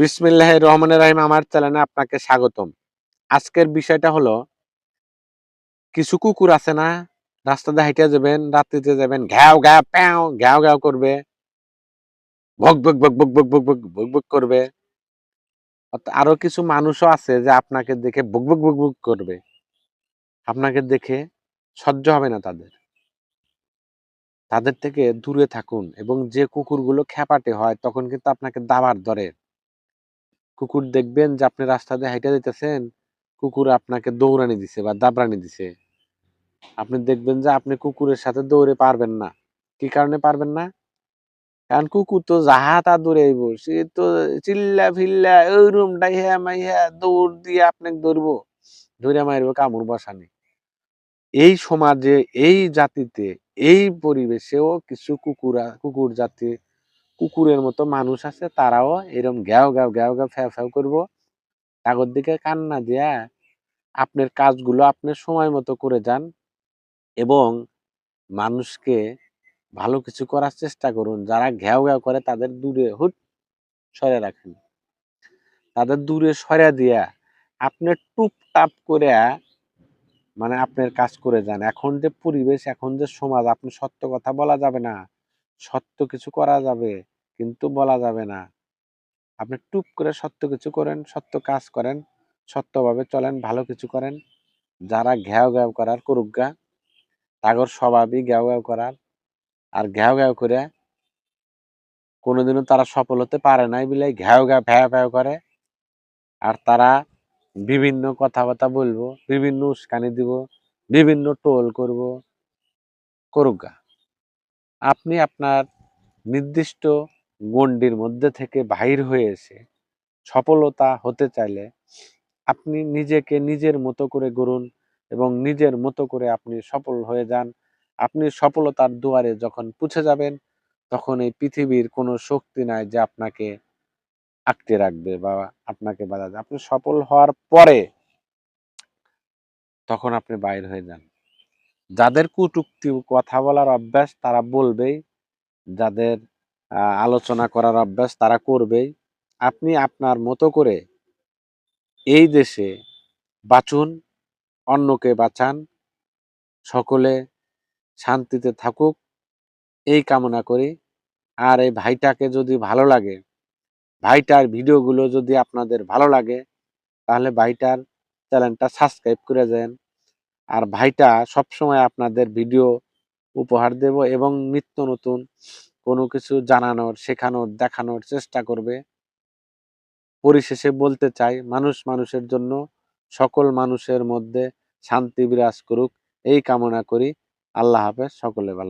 বিসমিল্লাহ রহমান রাহিম আমার চ্যানেলে আপনাকে স্বাগতম আজকের বিষয়টা হলো কিছু কুকুর আছে না রাস্তাতে হাইটে যাবেন রাত্রিতে যাবেন ঘ্যাও ঘ্যাও প্যাও ঘ্যাও ঘ্যাও করবে ভক ভক ভক ভক ভক ভক ভক ভক ভক করবে আরও কিছু মানুষও আছে যে আপনাকে দেখে ভক ভক ভক ভক করবে আপনাকে দেখে সহ্য হবে না তাদের তাদের থেকে দূরে থাকুন এবং যে কুকুরগুলো খ্যাপাটে হয় তখন কিন্তু আপনাকে দাবার ধরে কুকুর দেখবেন যে আপনি রাস্তা দিয়ে হাইটা দিতেছেন কুকুর আপনাকে দৌড়ানি দিছে বা দাবরানি দিছে। আপনি দেখবেন যে আপনি কুকুরের সাথে দৌড়ে পারবেন না। কি কারণে পারবেন না? কারণ কুকুর তো যাহা তা দৌড়াইব সে তো চিল্লা ফিল্লা ওইরুম ডাইহা মাইহা দৌড় দিয়ে আপনাকে ধরবো। ধরে মারবো কামড় বসানি। এই সমাজে, এই জাতিতে, এই পরিবেশেও কিছু কুকুরা, কুকুর জাতি কুকুরের মতো মানুষ আছে, তারাও এরকম গ্যাও গ্যাও গ্যাও গ্যাও ফ্যাও ফ্যাও করব। তাগর দিকে কান্না দিয়া আপনার কাজগুলো আপনি সময় মতো করে যান এবং মানুষকে ভালো কিছু করার চেষ্টা করুন। যারা ঘ্যাও ঘ্যাও করে তাদের দূরে হুট সরে রাখেন। তাদের দূরে সরে দিয়া আপনি টুপটাপ করে মানে আপনার কাজ করে যান। এখন যে পরিবেশ, এখন যে সমাজ, আপনি সত্য কথা বলা যাবে না। সত্য কিছু করা যাবে, কিন্তু বলা যাবে না। আপনি টুপ করে সত্য কিছু করেন, সত্য কাজ করেন, সত্যভাবে চলেন, ভালো কিছু করেন। যারা ঘ্যাও ঘ্যাও করার করুক গা, তাগর স্বভাবই ঘ্যাও ঘ্যাও করার। আর ঘ্যাও ঘ্যাও করে কোনোদিনও তারা সফল হতে পারে নাই বলে ঘ্যাও ঘ্যাও ভ্যাও ভ্যাও করে। আর তারা বিভিন্ন কথাবার্তা বলব, বিভিন্ন উস্কানি দিব, বিভিন্ন টোল করব, করুক গা। আপনি আপনার নির্দিষ্ট গণ্ডির মধ্যে থেকে বাহির হয়ে এসে সফলতা হতে চাইলে আপনি নিজেকে নিজের মতো করে গড়ুন এবং নিজের মতো করে আপনি সফল হয়ে যান। আপনি সফলতার দুয়ারে যখন পুছে যাবেন, তখন এই পৃথিবীর কোনো শক্তি নাই যে আপনাকে আঁকতে রাখবে বা আপনাকে বাধা আপনি সফল হওয়ার পরে তখন আপনি বাইর হয়ে যান। যাদের কুটুক্তি, কথা বলার অভ্যাস তারা বলবেই, যাদের আলোচনা করার অভ্যাস তারা করবেই। আপনি আপনার মতো করে এই দেশে বাঁচুন, অন্যকে বাঁচান, সকলে শান্তিতে থাকুক, এই কামনা করি। আর এই ভাইটাকে যদি ভালো লাগে, ভাইটার ভিডিওগুলো যদি আপনাদের ভালো লাগে, তাহলে ভাইটার চ্যানেলটা সাবস্ক্রাইব করে দেন। আর ভাইটা সবসময় আপনাদের ভিডিও উপহার দেব এবং নিত্য নতুন কোনো কিছু জানানোর, শেখানোর, দেখানোর চেষ্টা করবে। পরিশেষে বলতে চাই, মানুষ মানুষের জন্য, সকল মানুষের মধ্যে শান্তি বিরাজ করুক। এই কামনা করি। আল্লাহ হাফেজ। সকলে ভালো